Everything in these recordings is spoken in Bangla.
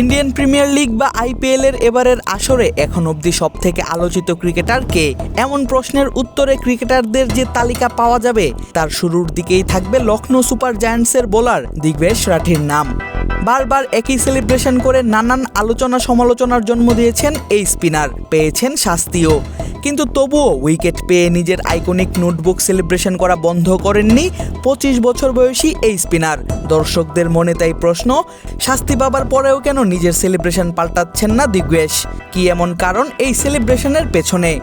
ইন্ডিয়ান প্রিমিয়ার লিগ বা আইপিএল এর এবারের আসরে এখন অবধি সব থেকে আলোচিত ক্রিকেটার কে? এমন প্রশ্নের উত্তরে ক্রিকেটারদের যে তালিকা পাওয়া যাবে, তার শুরুর দিকেই থাকবে লখনৌ সুপার জায়ান্টসের বোলার দিগ্বেশ রাঠির নাম। বারবার একই সেলিব্রেশন করে নানান আলোচনা সমালোচনার জন্ম দিয়েছেন এই স্পিনার পেয়েছেন শাস্তিও। কিন্তু তবুও উইকেট পেয়ে নিজের আইকনিক নোটবুক সেলিব্রেশন করা বন্ধ করেননি পঁচিশ বছর বয়সী এই স্পিনার দর্শকদের মনে তাই প্রশ্ন, শাস্তি পাবার পরেও কেন নিজের সেলিব্রেশন পাল্টাচ্ছেন না দিগ্বেশ? কি এমন কারণ এই সেলিব্রেশনের পেছনে?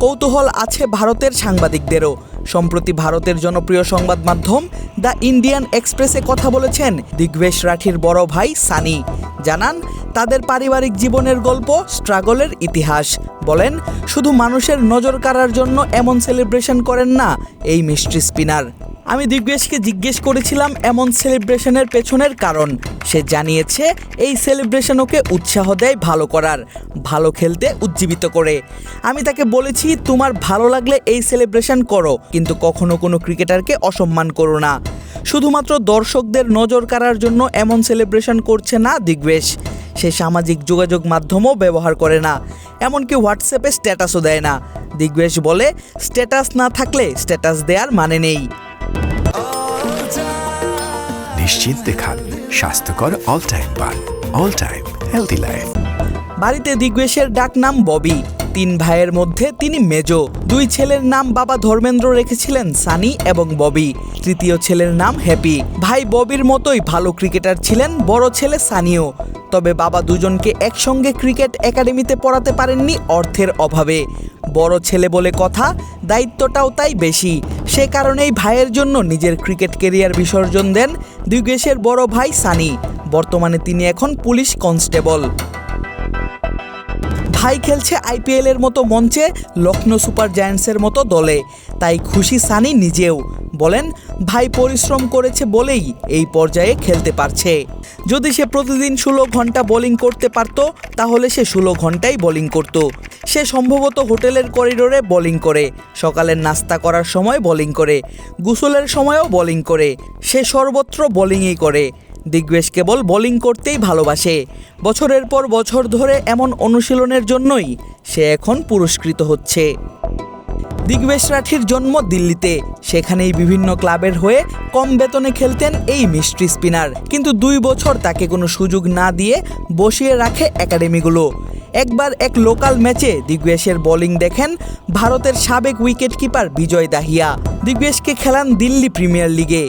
কৌতূহল আছে ভারতের সাংবাদিকদেরও। সম্প্রতি ভারতের জনপ্রিয় সংবাদ মাধ্যম দ্য ইন্ডিয়ান এক্সপ্রেসে কথা বলেছেন দিগ্বেশ রাঠির বড় ভাই সানি। জানান, তাদের পারিবারিক জীবনের গল্প, স্ট্রাগলের ইতিহাস। বলেন, শুধু মানুষের নজর কাড়ার জন্য এমন সেলিব্রেশন করেন না, এই মিষ্টি স্পিনার। আমি দিগ্বেশকে জিজ্ঞেস করেছিলাম এমন সেলিব্রেশনের পেছনের কারণ। সে জানিয়েছে, এই সেলিব্রেশন ওকে উৎসাহ দেয় ভালো করার, ভালো খেলতে উজ্জীবিত করে। আমি তাকে বলেছি, তোমার ভালো লাগলে এই সেলিব্রেশন করো, কিন্তু কখনো কোনো ক্রিকেটারকে অসম্মান করো না। শুধুমাত্র দর্শকদের নজর কাড়ার জন্য এমন সেলিব্রেশন করছে না দিগ্বেশ। সে সামাজিক যোগাযোগ মাধ্যমও ব্যবহার করে না, এমনকি হোয়াটসঅ্যাপে স্ট্যাটাসও দেয় না। দিগ্বেশ বলে, স্ট্যাটাস না থাকলে স্ট্যাটাস দেওয়ার মানে নেই। নিশ্চিন্তে খান স্বাস্থ্যকর অল টাইম পান অল টাইম হেলদি লাইফ বাড়িতে দিগ্বেশের ডাক নাম ববি, তিন ভাইয়ের মধ্যে তিনি মেজ, দুই ছেলের নাম বাবা ধর্মেন্দ্র রেখেছিলেন সানি এবং ববি, তৃতীয় ছেলের নাম হ্যাপি। ভাই ববির মতোই ভালো ক্রিকেটার ছিলেন বড় ছেলে সানিও। তবে বাবা দুজনকে একসঙ্গে ক্রিকেট একাডেমিতে পড়াতে পারেননি অর্থের অভাবে। বড় ছেলে বলে কথা, দায়িত্বটাও তাই বেশি। সে কারণেই ভাইয়ের জন্য নিজের ক্রিকেট কেরিয়ার বিসর্জন দেন দিগ্বেশের বড় ভাই সানি। বর্তমানে তিনি এখন পুলিশ কনস্টেবল। ভাই খেলছে আইপিএল এর মতো মঞ্চে, লখনৌ সুপার জায়ান্টসের মতো দলে। তাই খুশি সানি নিজেও। বলেন, ভাই পরিশ্রম করেছে বলেই এই পর্যায়ে খেলতে পারছে। যদি সে প্রতিদিন ষোলো ঘণ্টা বোলিং করতে পারত, তাহলে সে ষোলো ঘন্টাই বোলিং করত। সে সম্ভবত হোটেলের করিডোরে বোলিং করে, সকালের নাস্তা করার সময় বোলিং করে, গোসলের সময়ও বোলিং করে, সে সর্বত্র বোলিংই করে। দিগ্বেশ কেবল বোলিং করতেই ভালোবাসে। বছরের পর বছর ধরে এমন অনুশীলনের জন্যই সে এখন পুরস্কৃত হচ্ছে। দিগ্বেশ রাঠির জন্ম দিল্লিতে। সেখানেই বিভিন্ন ক্লাবের হয়ে কম বেতনে খেলতেন এই মিস্ট্রি স্পিনার। কিন্তু দুই বছর তাকে কোনো সুযোগ না দিয়ে বসিয়ে রাখে একাডেমিগুলো। একবার এক লোকাল ম্যাচে দিগ্বেশের বোলিং দেখেন ভারতের সাবেক উইকেট কিপার বিজয় দাহিয়া। দিগ্বেশকে খেলান দিল্লি প্রিমিয়ার লিগে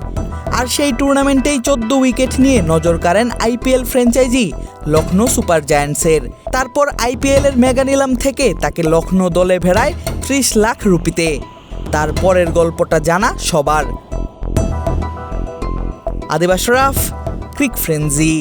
আর সেই টুর্নামেন্টেই চোদ্দ উইকেট নিয়ে নজর কাড়েন আইপিএল ফ্র্যাঞ্চাইজি লখনৌ সুপার জায়ান্টসের। তারপর আইপিএল এর মেগা নিলাম থেকে তাকে লখনৌ দলে ভেড়ায় ত্রিশ লাখ রুপিতে। তারপরের গল্পটা জানা সবার। আদিবাস রাফ, ক্রিক ফ্রেন্জি